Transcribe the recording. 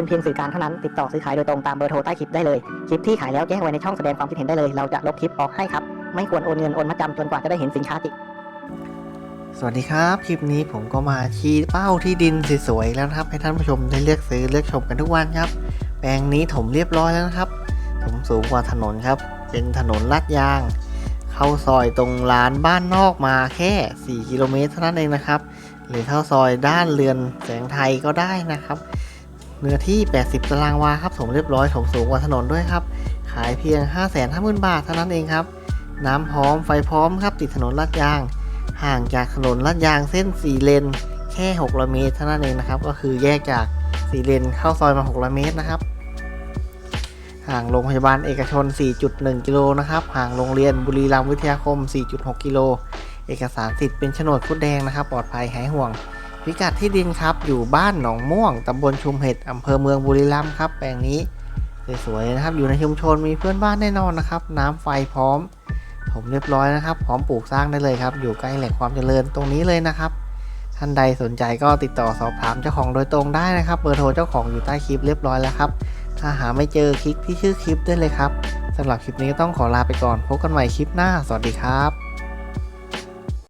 เป็นเพียงสื่อกลางเท่านั้น ติดต่อซื้อขายโดยตรงตามเบอร์โทรใต้คลิปได้เลย คลิปที่ขายแล้วแจ้งไว้ในช่องแสดงความคิดเห็นได้เลย เราจะลบคลิปออกให้ครับ ไม่ควรโอนเงินโอนมาจำจนกว่าจะได้เห็นสินค้าจริง สวัสดีครับ คลิปนี้ผมก็มาชี้เป้าที่ดินสวยๆแล้วนะครับ ให้ท่านผู้ชมได้เลือกซื้อเลือกชมกันทุกวันครับ แปลงนี้ถมเรียบร้อยแล้วนะครับ ถมสูงกว่าถนนครับ เป็นถนนลาดยาง เข้าซอยตรงลานบ้านนอกมาแค่ 4 กิโลเมตรเท่านั้นเองนะครับ หรือเข้าซอยด้านเรือนแสงไทยก็ได้นะครับ เนื้อที่ 80 ตารางวาครับถมเรียบร้อยถมสูงกว่าถนนด้วยครับ ขายเพียง 550,000 บาทเท่านั้นเองครับ น้ำพร้อมไฟพร้อมครับติดถนนลาดยาง ห่างจากถนนลาดยางเส้น 4 เลน แค่ 600 เมตรเท่านั้นเองนะครับ ก็คือแยกจาก 4 เลนเข้าซอยมา 600 เมตรนะครับห่างโรงพยาบาลเอกชน 4.1 กิโลนะครับห่างโรงเรียนบุรีรัมย์วิทยาคม 4.6 กิโล เอกสารสิทธิ์เป็นโฉนดฟุตแดงนะครับ ปลอดภัยหายห่วง พิกัดที่ดินครับอยู่บ้านหนองม่วงตำบลชุมเห็ดอำเภอเมืองบุรีรัมย์ครับแปลงนี้สวยๆนะครับอยู่ในชุมชนมีเพื่อนบ้านแน่นอนนะครับ น้ำไฟพร้อมผมเรียบร้อยนะครับ พร้อมปลูกสร้างได้เลยครับ อยู่ใกล้แหล่งความเจริญตรงนี้เลยนะครับ ท่านใดสนใจก็ติดต่อสอบถามเจ้าของโดยตรงได้นะครับ เบอร์โทรเจ้าของอยู่ใต้คลิปเรียบร้อยแล้วครับ ถ้าหาไม่เจอคลิกที่ชื่อคลิปได้เลยครับสำหรับคลิปนี้ต้องขอลาไปก่อนพบกันใหม่คลิปหน้า สวัสดีครับ